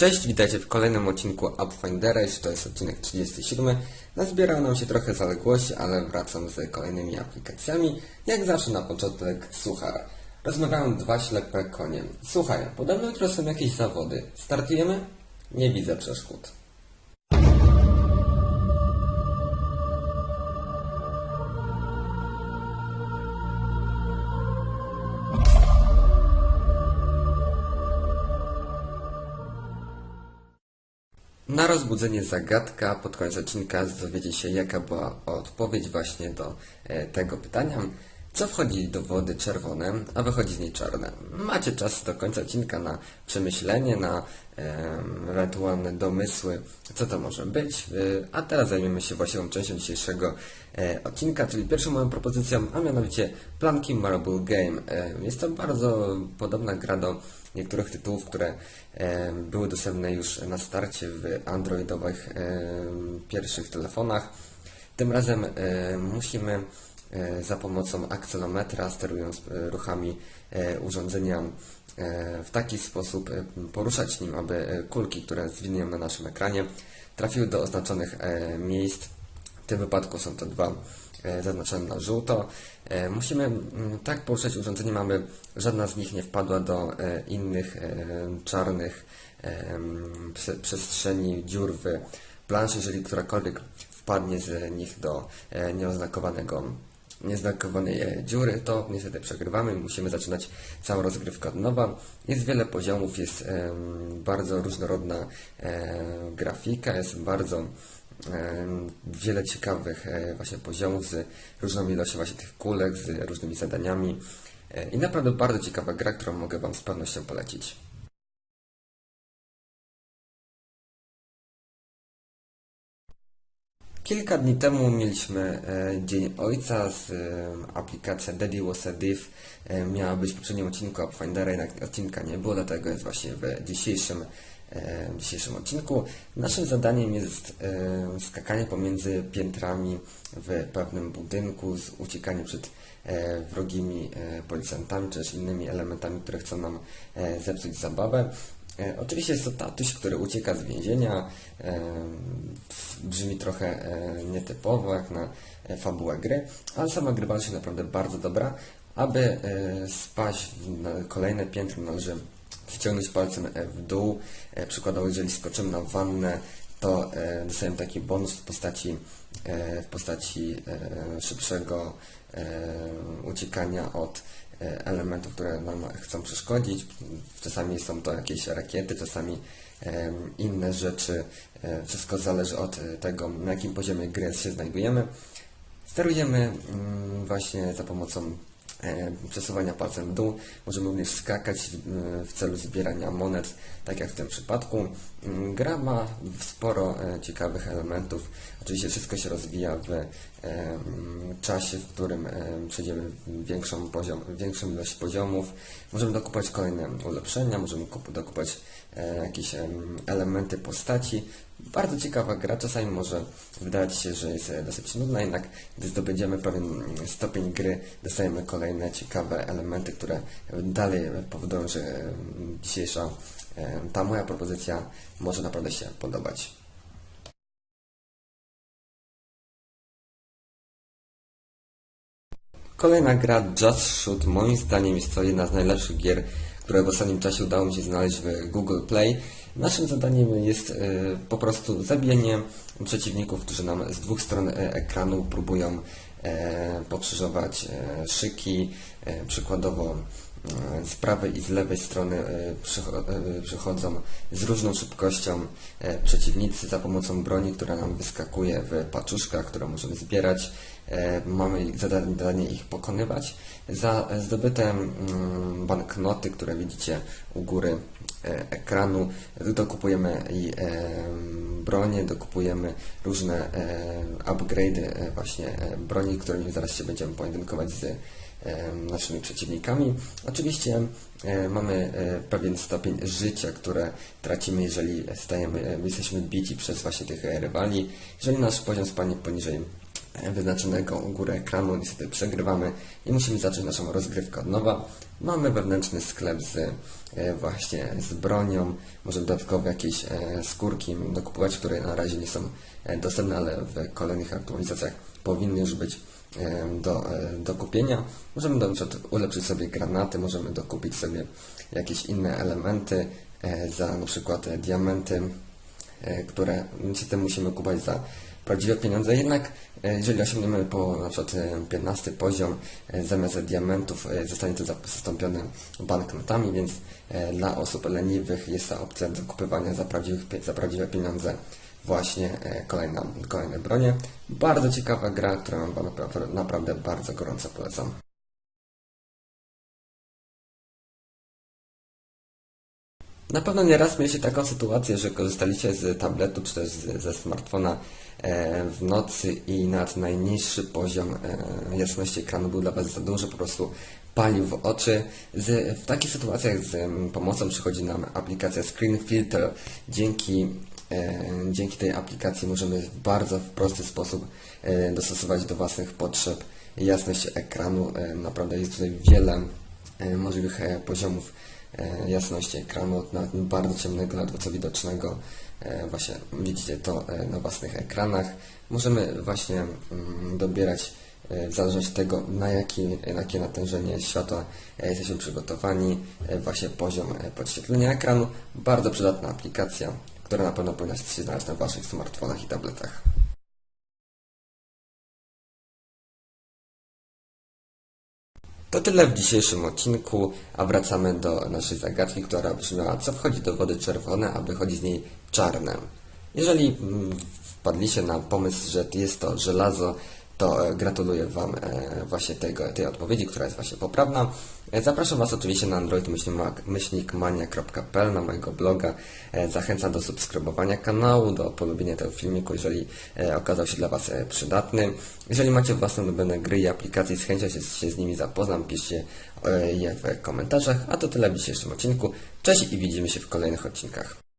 Cześć, witajcie w kolejnym odcinku Upfindera, już to jest odcinek 37. Nazbierało nam się trochę zaległości, ale wracam z kolejnymi aplikacjami. Jak zawsze na początek Suchar. Rozmawiałem dwa ślepe konie. Słuchaj, podobno jutro są jakieś zawody. Startujemy? Nie widzę przeszkód. Na rozbudzenie zagadka pod koniec odcinka dowiecie się, jaka była odpowiedź właśnie do e, tego pytania. Co wchodzi do wody czerwone, a wychodzi z niej czarne? Macie czas do końca odcinka na przemyślenie, na ewentualne domysły, co to może być. E, a teraz zajmiemy się właściwą częścią dzisiejszego e, odcinka, czyli pierwszą moją propozycją, a mianowicie Planki Marble Game. E, jest to bardzo podobna gra do niektórych tytułów, które e, były dostępne już na starcie w androidowych pierwszych telefonach. Tym razem musimy za pomocą akcelometra, sterując e, ruchami e, urządzenia e, w taki sposób e, poruszać nim, aby e, kulki, które zwiniemy na naszym ekranie, trafiły do oznaczonych e, miejsc. W tym wypadku są to dwa e, zaznaczone na żółto. E, Musimy tak poruszać urządzeniem, aby żadna z nich nie wpadła do e, innych e, czarnych e, przestrzeni, dziur w planszy, jeżeli którakolwiek wpadnie z nich do e, nieoznakowanego nieznakowanej e, dziury, to niestety przegrywamy. Musimy zaczynać całą rozgrywkę od nowa. Jest wiele poziomów, jest bardzo różnorodna grafika, jest bardzo wiele ciekawych e, właśnie poziomów z różną ilością właśnie tych kulek, z różnymi zadaniami. E, I naprawdę bardzo ciekawa gra, którą mogę Wam z pewnością polecić. Kilka dni temu mieliśmy e, Dzień Ojca z e, aplikacja Daddy Was a Div. E, miała być w poprzednim odcinku Upfindera, jednak odcinka nie było, dlatego jest właśnie w dzisiejszym, e, dzisiejszym odcinku. Naszym zadaniem jest skakanie pomiędzy piętrami w pewnym budynku, z uciekaniem przed wrogimi policjantami, czy też innymi elementami, które chcą nam zepsuć zabawę. Oczywiście jest to tatuś, który ucieka z więzienia. Brzmi trochę e, nietypowo, jak na e, fabułę gry, ale sama gry się naprawdę bardzo dobra. Aby e, spaść w kolejne piętro, należy przyciągnąć palcem w dół. Przykładowo, jeżeli skoczymy na wannę, to dostajemy taki bonus w postaci, w postaci szybszego uciekania od elementów, które nam chcą przeszkodzić. Czasami są to jakieś rakiety, czasami inne rzeczy. E, Wszystko zależy od e, tego, na jakim poziomie gry się znajdujemy. Sterujemy mm, właśnie za pomocą e, przesuwania palcem w dół. Możemy również skakać e, w celu zbierania monet, tak jak w tym przypadku. Mm, Gra ma sporo e, ciekawych elementów. Oczywiście wszystko się rozwija w e, czasie, w którym przejdziemy większą, poziom, większą ilość poziomów. Możemy dokupować kolejne ulepszenia, możemy kup- dokupować e, jakieś em, elementy postaci. Bardzo ciekawa gra, czasami może wydawać się, że jest e, dosyć nudna, jednak gdy zdobędziemy pewien mm, stopień gry, dostajemy kolejne ciekawe elementy, które dalej powodują, że dzisiejsza ta moja propozycja może naprawdę się podobać. Kolejna gra Just Shoot moim zdaniem jest to jedna z najlepszych gier, które w ostatnim czasie udało mi się znaleźć w Google Play. Naszym zadaniem jest e, po prostu zabijanie przeciwników, którzy nam z dwóch stron e, ekranu próbują e, pokrzyżować szyki. Przykładowo z prawej i z lewej strony e, e, przychodzą z różną szybkością e, przeciwnicy za pomocą broni, która nam wyskakuje w paczuszkach, które możemy zbierać. E, Mamy zadanie ich pokonywać. Za zdobyte mm, banknoty, które widzicie u góry e, ekranu, dokupujemy i e, bronię, dokupujemy różne e, upgrade'y e, właśnie e, broni, którymi zaraz się będziemy pojedynkować z e, naszymi przeciwnikami. Oczywiście mamy e, pewien stopień życia, które tracimy, jeżeli stajemy, e, jesteśmy bici przez właśnie tych rywali. Jeżeli nasz poziom spadnie poniżej wyznaczonego u góry ekranu, niestety przegrywamy i musimy zacząć naszą rozgrywkę od nowa. Mamy wewnętrzny sklep z e, właśnie z bronią, możemy dodatkowo jakieś e, skórki dokupować, które na razie nie są e, dostępne, ale w kolejnych aktualizacjach powinny już być do, do kupienia. Możemy na przykład ulepszyć sobie granaty, możemy dokupić sobie jakieś inne elementy za na przykład diamenty, które niestety musimy kupować za prawdziwe pieniądze. Jednak e, jeżeli osiągniemy po na przykład e, 15 poziom, e, zamiast diamentów e, zostanie to zastąpione banknotami, więc e, dla osób leniwych jest ta opcja do kupywania za, za prawdziwe pieniądze właśnie e, kolejna, kolejne bronie. Bardzo ciekawa gra, którą Wam naprawdę bardzo gorąco polecam. Na pewno nieraz mieliście taką sytuację, że korzystaliście z tabletu czy też ze smartfona e, w nocy i nawet najniższy poziom e, jasności ekranu był dla Was za duży, po prostu palił w oczy. Z, w takich sytuacjach z pomocą przychodzi nam aplikacja Screen Filter. Dzięki, e, dzięki tej aplikacji możemy w bardzo prosty sposób dostosować do własnych potrzeb jasność ekranu. Naprawdę jest tutaj wiele możliwych poziomów jasności ekranu, od bardzo ciemnego, ledwo co widocznego. E, Właśnie widzicie to e, na własnych ekranach. Możemy właśnie mm, dobierać e, w zależności od tego, na, jaki, na jakie natężenie światła e, jesteśmy przygotowani, e, właśnie poziom e, podświetlenia ekranu. Bardzo przydatna aplikacja, która na pewno powinna się znaleźć na Waszych smartfonach i tabletach. To tyle w dzisiejszym odcinku, a wracamy do naszej zagadki, która brzmiała, co wchodzi do wody czerwone, a wychodzi z niej czarne. Jeżeli mm, wpadliście na pomysł, że jest to żelazo, to e, gratuluję Wam e, właśnie tego, tej odpowiedzi, która jest właśnie poprawna. E, Zapraszam Was oczywiście na android-mania.pl na mojego bloga. Zachęcam do subskrybowania kanału, do polubienia tego filmiku, jeżeli okazał się dla Was przydatny. Jeżeli macie własne ulubione gry i aplikacje, z chęcią się, się z nimi zapoznam, piszcie je w komentarzach. A to tyle w dzisiejszym odcinku. Cześć i widzimy się w kolejnych odcinkach.